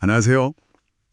안녕하세요.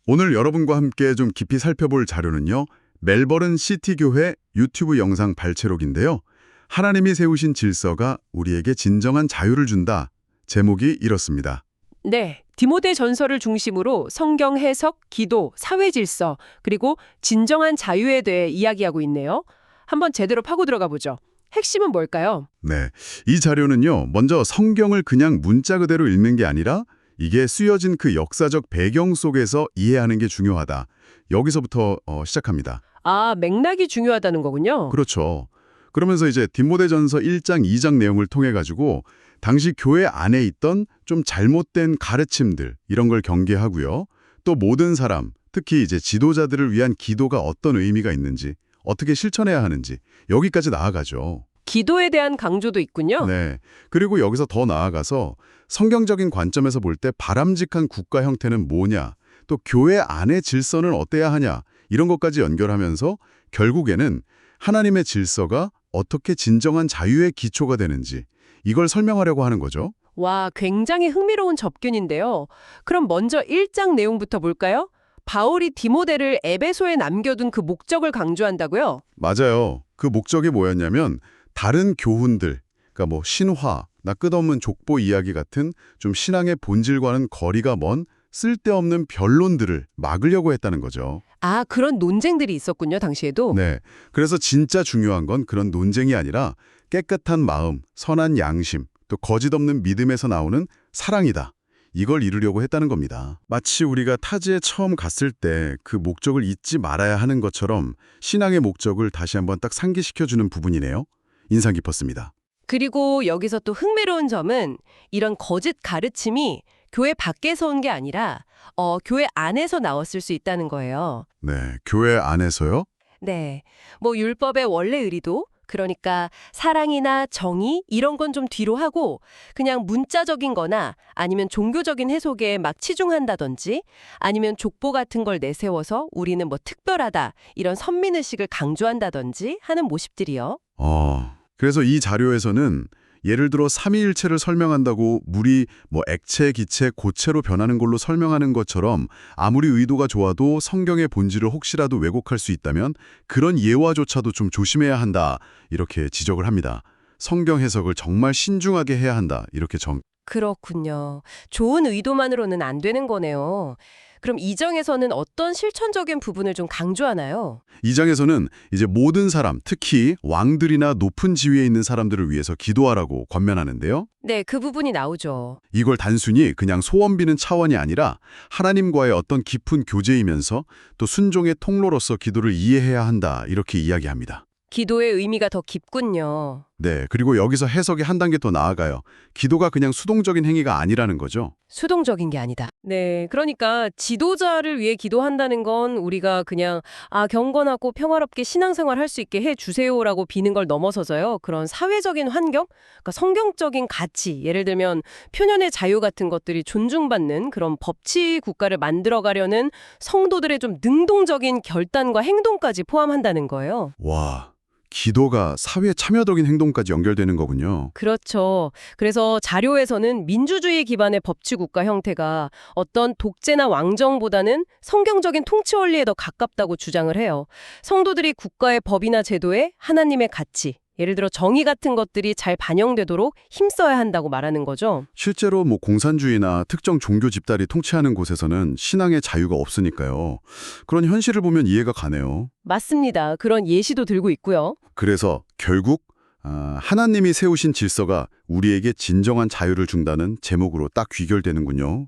오늘 여러분과 함께 좀 깊이 살펴볼 자료는요. 멜버른 시티 교회 유튜브 영상 발췌록인데요. 하나님이 세우신 질서가 우리에게 진정한 자유를 준다. 제목이 이렇습니다. 네, 디모데 전설을 중심으로 성경 해석, 기도, 사회 질서, 그리고 진정한 자유에 대해 이야기하고 있네요. 한번 제대로 파고 들어가 보죠. 핵심은 뭘까요? 네. 이 자료는요. 먼저 성경을 그냥 문자 그대로 읽는 게 아니라 이게 쓰여진 그 역사적 배경 속에서 이해하는 게 중요하다. 여기서부터 어, 시작합니다. 아, 맥락이 중요하다는 거군요. 그렇죠. 그러면서 이제 디모데전서 1장, 2장 내용을 통해 가지고 당시 교회 안에 있던 좀 잘못된 가르침들 이런 걸 경계하고요. 또 모든 사람, 특히 이제 지도자들을 위한 기도가 어떤 의미가 있는지, 어떻게 실천해야 하는지 여기까지 나아가죠. 기도에 대한 강조도 있군요. 네. 그리고 여기서 더 나아가서 성경적인 관점에서 볼 때 바람직한 국가 형태는 뭐냐, 또 교회 안의 질서는 어때야 하냐 이런 것까지 연결하면서 결국에는 하나님의 질서가 어떻게 진정한 자유의 기초가 되는지 이걸 설명하려고 하는 거죠. 와, 굉장히 흥미로운 접근인데요. 그럼 먼저 1장 내용부터 볼까요? 바울이 디모데를 에베소에 남겨둔 그 목적을 강조한다고요? 맞아요. 그 목적이 뭐였냐면 다른 교훈들, 그러니까 뭐 신화, 나 끝없는 족보 이야기 같은 좀 신앙의 본질과는 거리가 먼 쓸데없는 변론들을 막으려고 했다는 거죠. 아, 그런 논쟁들이 있었군요, 당시에도. 네. 그래서 진짜 중요한 건 그런 논쟁이 아니라 깨끗한 마음, 선한 양심, 또 거짓 없는 믿음에서 나오는 사랑이다. 이걸 이루려고 했다는 겁니다. 마치 우리가 타지에 처음 갔을 때 그 목적을 잊지 말아야 하는 것처럼 신앙의 목적을 다시 한번 딱 상기시켜주는 부분이네요. 인상 깊었습니다. 그리고 여기서 또 흥미로운 점은 이런 거짓 가르침이 교회 밖에서 온 게 아니라 어, 교회 안에서 나왔을 수 있다는 거예요. 네. 교회 안에서요? 네. 뭐 율법의 원래 의리도 그러니까 사랑이나 정의 이런 건 좀 뒤로 하고 그냥 문자적인 거나 아니면 종교적인 해석에 막 치중한다든지 아니면 족보 같은 걸 내세워서 우리는 뭐 특별하다 이런 선민의식을 강조한다든지 하는 모습들이요. 어. 그래서 이 자료에서는 예를 들어 삼위일체를 설명한다고 물이 뭐 액체, 기체, 고체로 변하는 걸로 설명하는 것처럼 아무리 의도가 좋아도 성경의 본질을 혹시라도 왜곡할 수 있다면 그런 예화조차도 좀 조심해야 한다. 이렇게 지적을 합니다. 성경 해석을 정말 신중하게 해야 한다. 이렇게 정 그렇군요. 좋은 의도만으로는 안 되는 거네요. 그럼 이 장에서는 어떤 실천적인 부분을 좀 강조하나요? 이 장에서는 이제 모든 사람, 특히 왕들이나 높은 지위에 있는 사람들을 위해서 기도하라고 권면하는데요. 네, 그 부분이 나오죠. 이걸 단순히 그냥 소원 비는 차원이 아니라 하나님과의 어떤 깊은 교제이면서 또 순종의 통로로서 기도를 이해해야 한다 이렇게 이야기합니다. 기도의 의미가 더 깊군요. 네, 그리고 여기서 해석이 한 단계 더 나아가요. 기도가 그냥 수동적인 행위가 아니라는 거죠. 수동적인 게 아니다. 네, 그러니까 지도자를 위해 기도한다는 건 우리가 그냥 아 경건하고 평화롭게 신앙생활 할 수 있게 해 주세요라고 비는 걸 넘어서서요. 그런 사회적인 환경, 그러니까 성경적인 가치, 예를 들면 표현의 자유 같은 것들이 존중받는 그런 법치 국가를 만들어가려는 성도들의 좀 능동적인 결단과 행동까지 포함한다는 거예요. 와, 기도가 사회 참여적인 행동까지 연결되는 거군요. 그렇죠. 그래서 자료에서는 민주주의 기반의 법치국가 형태가 어떤 독재나 왕정보다는 성경적인 통치 원리에 더 가깝다고 주장을 해요. 성도들이 국가의 법이나 제도에 하나님의 가치, 예를 들어 정의 같은 것들이 잘 반영되도록 힘써야 한다고 말하는 거죠. 실제로 뭐 공산주의나 특정 종교 집단이 통치하는 곳에서는 신앙의 자유가 없으니까요. 그런 현실을 보면 이해가 가네요. 맞습니다. 그런 예시도 들고 있고요. 그래서 결국 아, 하나님이 세우신 질서가 우리에게 진정한 자유를 준다는 제목으로 딱 귀결되는군요.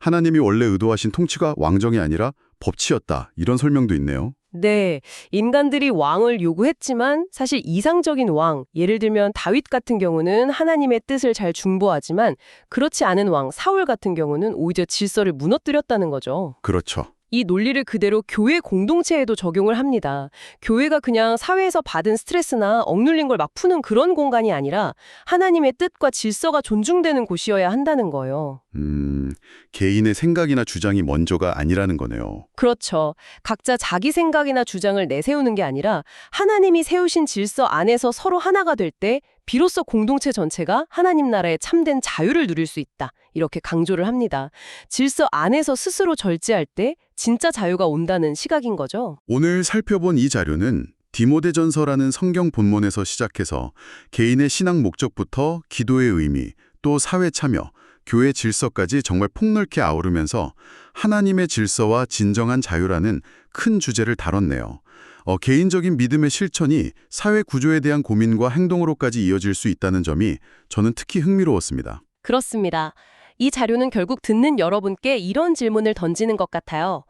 하나님이 원래 의도하신 통치가 왕정이 아니라 법치였다. 이런 설명도 있네요. 네, 인간들이 왕을 요구했지만 사실 이상적인 왕, 예를 들면 다윗 같은 경우는 하나님의 뜻을 잘 중보하지만 그렇지 않은 왕 사울 같은 경우는 오히려 질서를 무너뜨렸다는 거죠. 그렇죠. 이 논리를 그대로 교회 공동체에도 적용을 합니다. 교회가 그냥 사회에서 받은 스트레스나 억눌린 걸 막 푸는 그런 공간이 아니라 하나님의 뜻과 질서가 존중되는 곳이어야 한다는 거예요. 음, 개인의 생각이나 주장이 먼저가 아니라는 거네요. 그렇죠. 각자 자기 생각이나 주장을 내세우는 게 아니라 하나님이 세우신 질서 안에서 서로 하나가 될 때 비로소 공동체 전체가 하나님 나라의 참된 자유를 누릴 수 있다. 이렇게 강조를 합니다. 질서 안에서 스스로 절제할 때 진짜 자유가 온다는 시각인 거죠. 오늘 살펴본 이 자료는 디모데전서라는 성경 본문에서 시작해서 개인의 신앙 목적부터 기도의 의미, 또 사회 참여, 교회 질서까지 정말 폭넓게 아우르면서 하나님의 질서와 진정한 자유라는 큰 주제를 다뤘네요. 어, 개인적인 믿음의 실천이 사회 구조에 대한 고민과 행동으로까지 이어질 수 있다는 점이 저는 특히 흥미로웠습니다. 그렇습니다. 이 자료는 결국 듣는 여러분께 이런 질문을 던지는 것 같아요.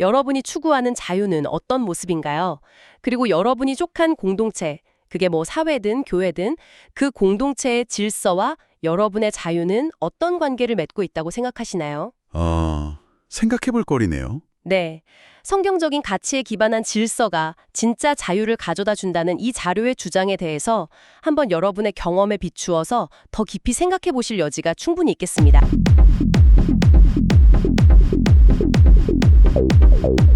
여러분이 추구하는 자유는 어떤 모습인가요? 그리고 여러분이 속한 공동체, 그게 뭐 사회든 교회든 그 공동체의 질서와 여러분의 자유는 어떤 관계를 맺고 있다고 생각하시나요? 어, 생각해 볼 거리네요. 네. 성경적인 가치에 기반한 질서가 진짜 자유를 가져다 준다는 이 자료의 주장에 대해서 한번 여러분의 경험에 비추어서 더 깊이 생각해 보실 여지가 충분히 있겠습니다. Bye.